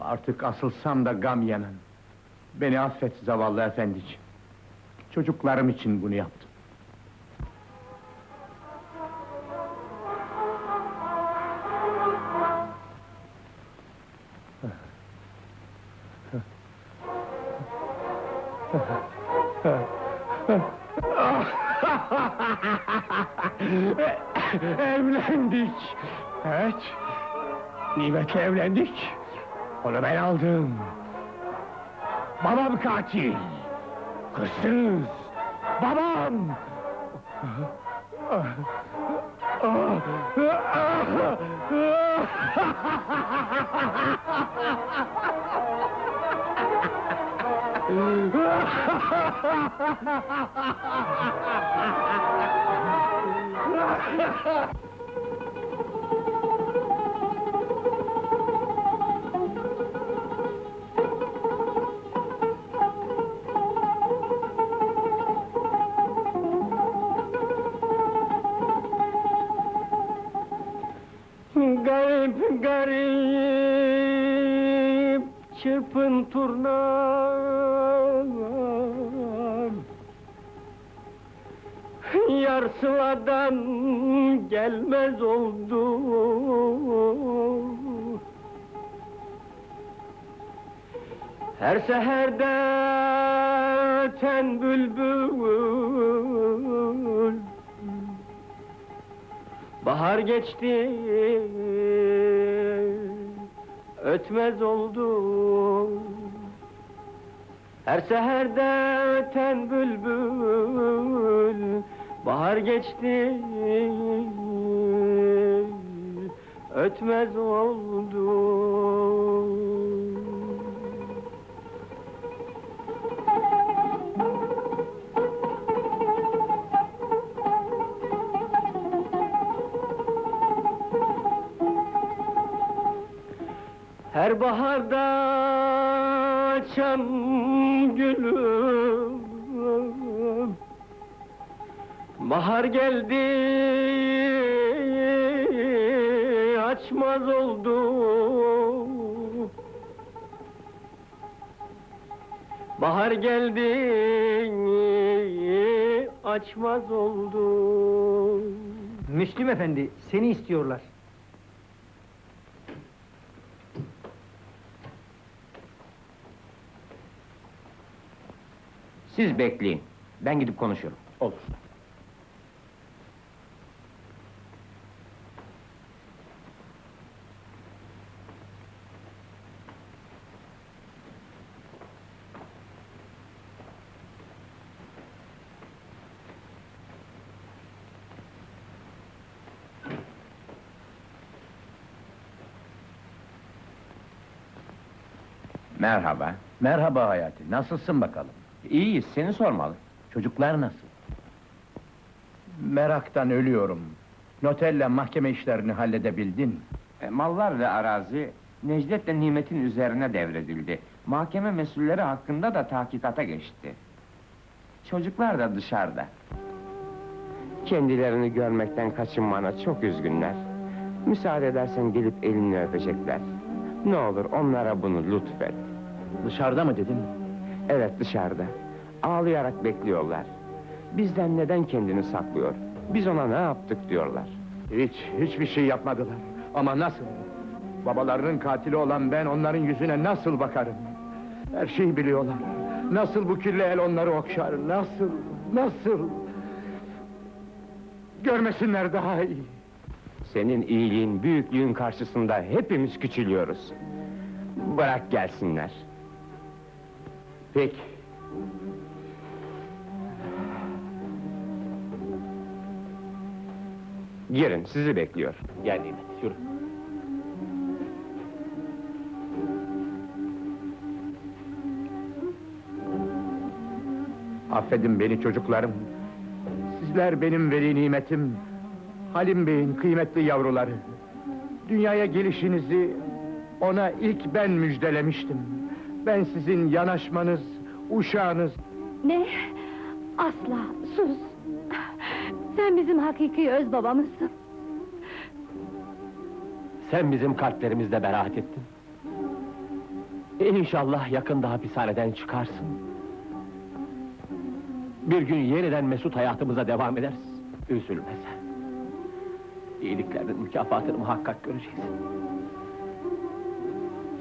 Artık asılsam da gam yemem. Beni affet zavallı efendiciğim. Çocuklarım için bunu yaptım. Nimet'le evlendik. Onu ben aldım. Babam katil. Hırsız. Babam. Garip çırpın turnam Yar sıladan gelmez oldu. Her seherde ten bülbül. Bahar geçti Ötmez oldu Her seherde öten bülbül Bahar geçti. Ötmez oldu Her baharda açan gülüm. Bahar geldi açmaz oldu. Bahar geldi açmaz oldu. Müslüm efendi, seni istiyorlar. Siz bekleyin. Ben gidip konuşurum. Olur. Merhaba. Merhaba Hayati, nasılsın bakalım? İyiyiz, seni sormalı. Çocuklar nasıl? Meraktan ölüyorum. Notelle mahkeme işlerini halledebildin. E, mallar ve arazi Necdet'le Nimet'in üzerine devredildi. Mahkeme mesulleri hakkında da tahkikata geçti. Çocuklar da dışarıda. Kendilerini görmekten kaçınmana çok üzgünler. Müsaade edersen gelip elini öpecekler. Ne olur onlara bunu lütfet. Dışarıda mı dedin? Evet dışarıda. Ağlayarak bekliyorlar. Bizden neden kendini saklıyor? Biz ona ne yaptık diyorlar. Hiç, hiçbir şey yapmadılar. Ama nasıl? Babalarının katili olan ben onların yüzüne nasıl bakarım? Her şeyi biliyorlar. Nasıl bu kirli el onları okşar? Nasıl? Nasıl? Görmesinler daha iyi. Senin iyiliğin, büyüklüğün karşısında hepimiz küçülüyoruz. Bırak gelsinler. Peki. Girin, sizi bekliyor. Gel Nimet, yürü. Affedin beni çocuklarım. Sizler benim veli nimetim. Halim Bey'in kıymetli yavruları. Dünyaya gelişinizi ona ilk ben müjdelemiştim. Ben sizin yanaşmanız, uşağınız, Ne? Asla, sus! Sen bizim hakiki öz babamızsın. Sen bizim kalplerimizde beraat ettin. İnşallah yakında hapishaneden çıkarsın. Bir gün yeniden mesut hayatımıza devam ederiz. Üzülme sen. İyiliklerinin mükafatını muhakkak göreceksin.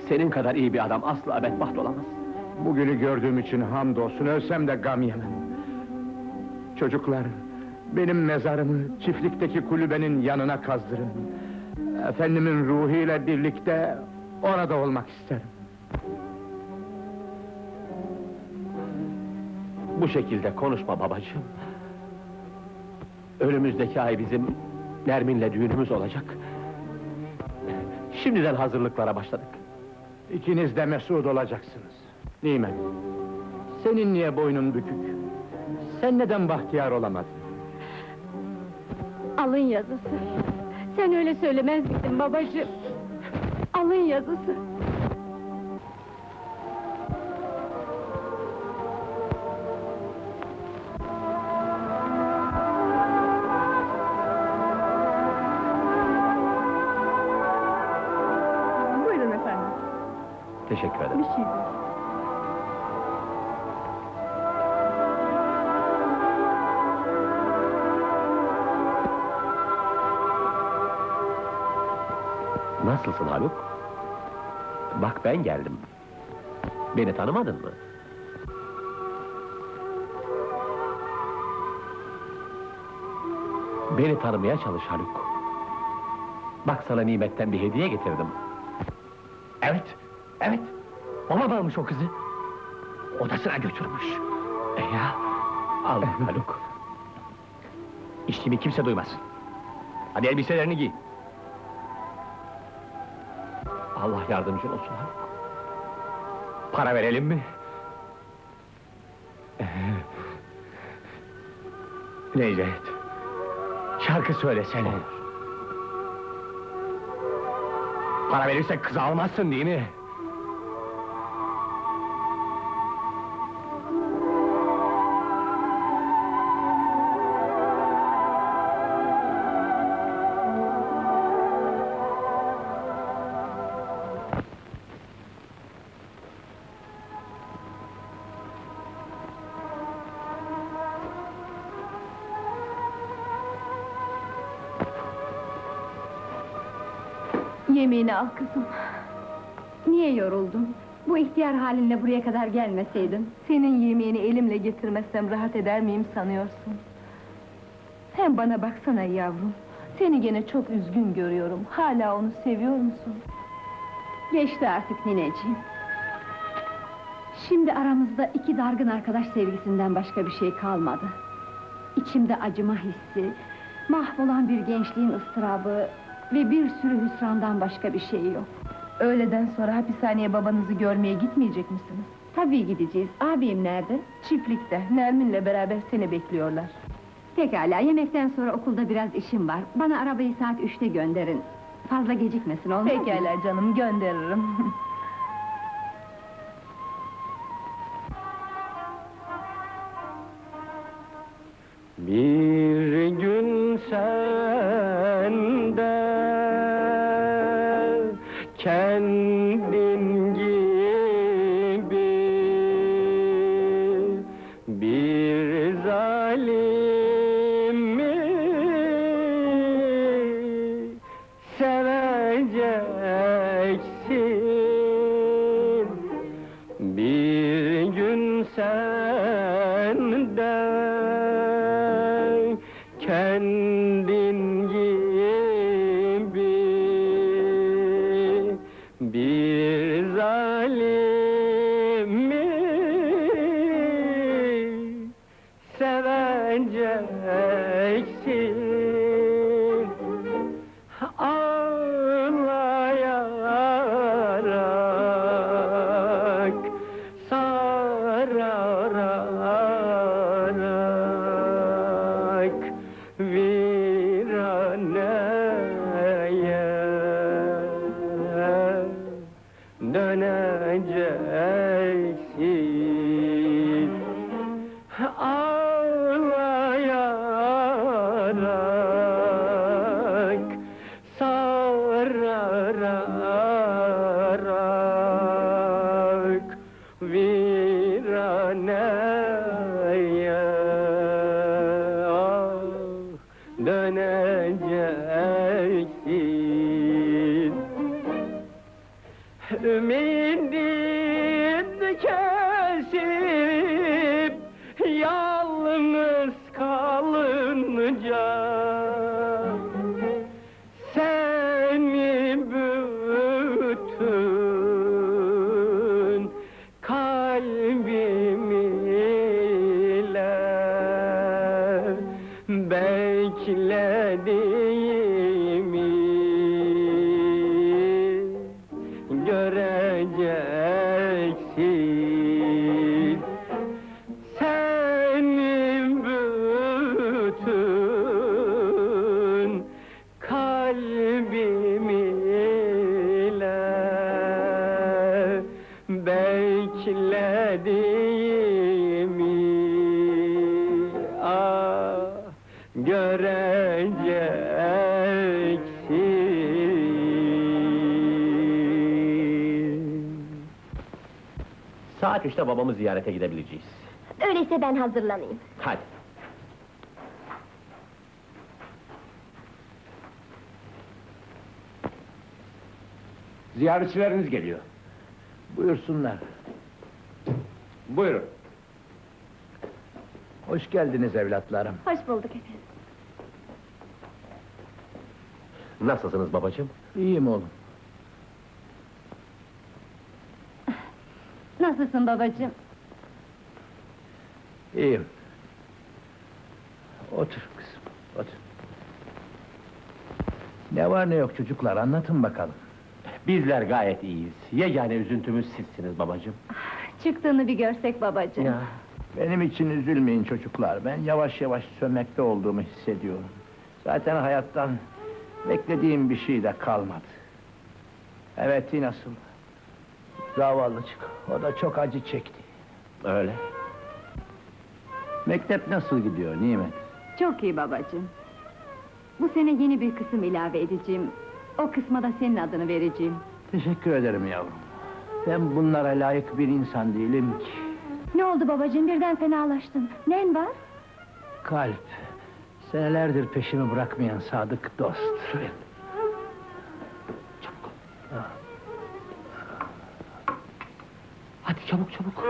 Senin kadar iyi bir adam asla bedbaht olamaz. Bugünü gördüğüm için hamdolsun, ölsem de gam yemem. Çocuklar, benim mezarımı çiftlikteki kulübenin yanına kazdırın. Efendimin ruhuyla birlikte orada olmak isterim. Bu şekilde konuşma babacığım. Önümüzdeki ay bizim Nermin'le düğünümüz olacak. Şimdiden hazırlıklara başladık. İkiniz de mesut olacaksınız. Nimet, senin niye boynun bükük? Sen neden bahtiyar olamadın? Alın yazısı. Sen öyle söylemez miydin babacığım? Alın yazısı. Teşekkür ederim. Bir şey değil. Nasılsın Haluk? Bak ben geldim. Beni tanımadın mı? Beni tanımaya çalış Haluk. Bak sana nimetten bir hediye getirdim. Evet, evet. Baba almış o kızı. Odasına götürmüş. E ya, al Haluk. İçtiğimi kimse duymasın. Hadi elbiselerini giy. Allah yardımcın olsun Haluk. Para verelim mi? Necdet, şarkı söylesene. Para verirsek kızı almazsın değil mi? Yemeğini al kızım. Niye yoruldun? Bu ihtiyar halinle buraya kadar gelmeseydin. Senin yemeğini elimle getirmezsem rahat eder miyim sanıyorsun? Hem bana baksana yavrum. Seni gene çok üzgün görüyorum. Hala onu seviyor musun? Geçti artık nineciğim. Şimdi aramızda iki dargın arkadaş sevgisinden başka bir şey kalmadı. İçimde acıma hissi, mahvolan bir gençliğin ıstırabı ve bir sürü hüsrandan başka bir şey yok. Öğleden sonra hapishaneye babanızı görmeye gitmeyecek misiniz? Tabii gideceğiz. Abim nerede? Çiftlikte, Nermin'le beraber seni bekliyorlar. Pekala, yemekten sonra okulda biraz işim var. Bana arabayı saat üçte gönderin. Fazla gecikmesin olmaz mı? Pekala canım, gönderirim. gün döneceksin. Ümidini kesip بلادي Saat üçte babamı ziyarete gidebileceğiz. Öyleyse ben hazırlanayım. Hadi. Ziyaretçileriniz geliyor. Buyursunlar. Buyurun. Hoş geldiniz evlatlarım. Hoş bulduk efendim. Nasılsınız babacığım? İyiyim oğlum. Nasılsın babacığım? İyiyim. Otur kızım, otur. Ne var ne yok çocuklar, anlatın bakalım. Bizler gayet iyiyiz. Yegane üzüntümüz sizsiniz babacığım. Çıktığını bir görsek babacığım. Benim için üzülmeyin çocuklar, ben yavaş yavaş sönmekte olduğumu hissediyorum. Zaten hayattan beklediğim bir şey de kalmadı. Evet, nasıl? Zavallıcık, o da çok acı çekti. Öyle. Mektep nasıl gidiyor Nimet? Çok iyi babacığım. Bu sene yeni bir kısım ilave edeceğim. O kısma da senin adını vereceğim. Teşekkür ederim yavrum. Ben bunlara layık bir insan değilim ki. Ne oldu babacığım birden fenalaştın? Nen var? Kalp, senelerdir peşimi bırakmayan sadık dost. Hadi çabuk çabuk.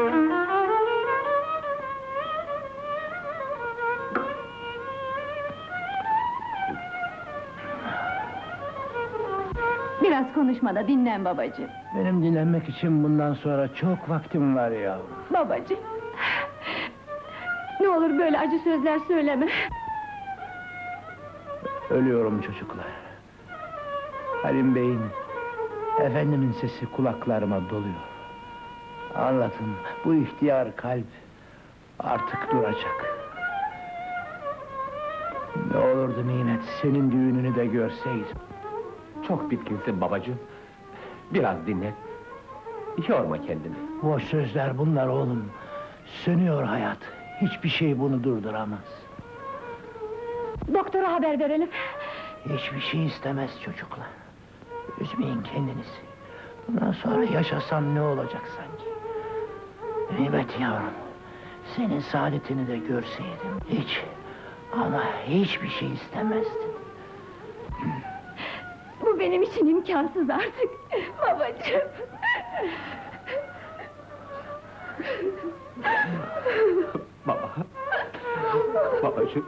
Biraz konuşma da dinlen babacığım. Benim dinlenmek için bundan sonra çok vaktim var yavrum. Babacığım. Ne olur böyle acı sözler söyleme. Ölüyorum çocuklar. Halim Bey'in, efendimin sesi kulaklarıma doluyor. Anlatın, bu ihtiyar kalp artık duracak. Ne olurdu Nimet, senin düğününü de görseydim. Çok bitkinsin babacığım. Biraz dinle. Yorma kendini. Boş sözler bunlar oğlum. Sönüyor hayat. Hiçbir şey bunu durduramaz. Doktora haber verelim. Hiçbir şey istemez çocuklar. Üzmeyin kendinizi. Bundan sonra yaşasam ne olacak sanki? Nimet yavrum, senin saadetini de görseydim hiç ama hiçbir şey istemezdim. Bu benim için imkansız artık. Babacığım. Baba. Babacığım.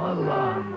Allah'ım,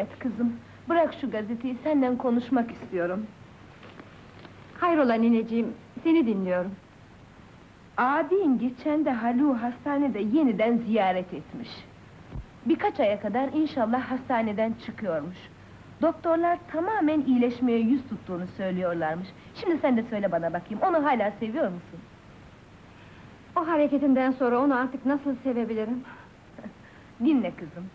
Nimet kızım, bırak şu gazeteyi, senden konuşmak istiyorum. Hayrola nineciğim, seni dinliyorum. Abin geçen de Haluk'u hastanede yeniden ziyaret etmiş. Birkaç aya kadar inşallah hastaneden çıkıyormuş. Doktorlar tamamen iyileşmeye yüz tuttuğunu söylüyorlarmış. Şimdi sen de söyle bana bakayım, onu hala seviyor musun? O hareketinden sonra onu artık nasıl sevebilirim? Dinle kızım.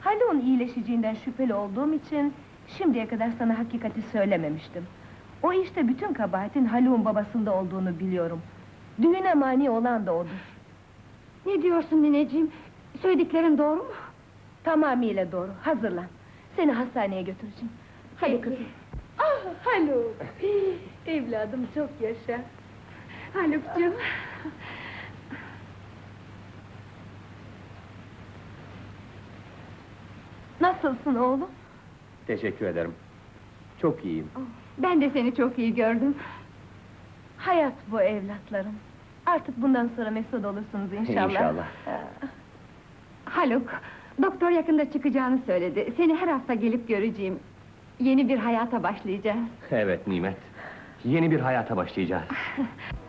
Haluk'un iyileşeceğinden şüpheli olduğum için... ...şimdiye kadar sana hakikati söylememiştim. O işte bütün kabahatin Haluk'un babasında olduğunu biliyorum. Düğüne mani olan da odur. Ne diyorsun nineciğim? Söylediklerin doğru mu? Tamamıyla doğru, hazırlan. Seni hastaneye götüreceğim. Hadi kızım. Ah Haluk! Evladım çok yaşa. Halukcuğum. Nasılsın oğlum? Teşekkür ederim. Çok iyiyim. Ben de seni çok iyi gördüm. Hayat bu evlatlarım. Artık bundan sonra mesut olursunuz inşallah. İnşallah. Haluk, doktor yakında çıkacağını söyledi. Seni her hafta gelip göreceğim. Yeni bir hayata başlayacağız. Evet Nimet. Yeni bir hayata başlayacağız.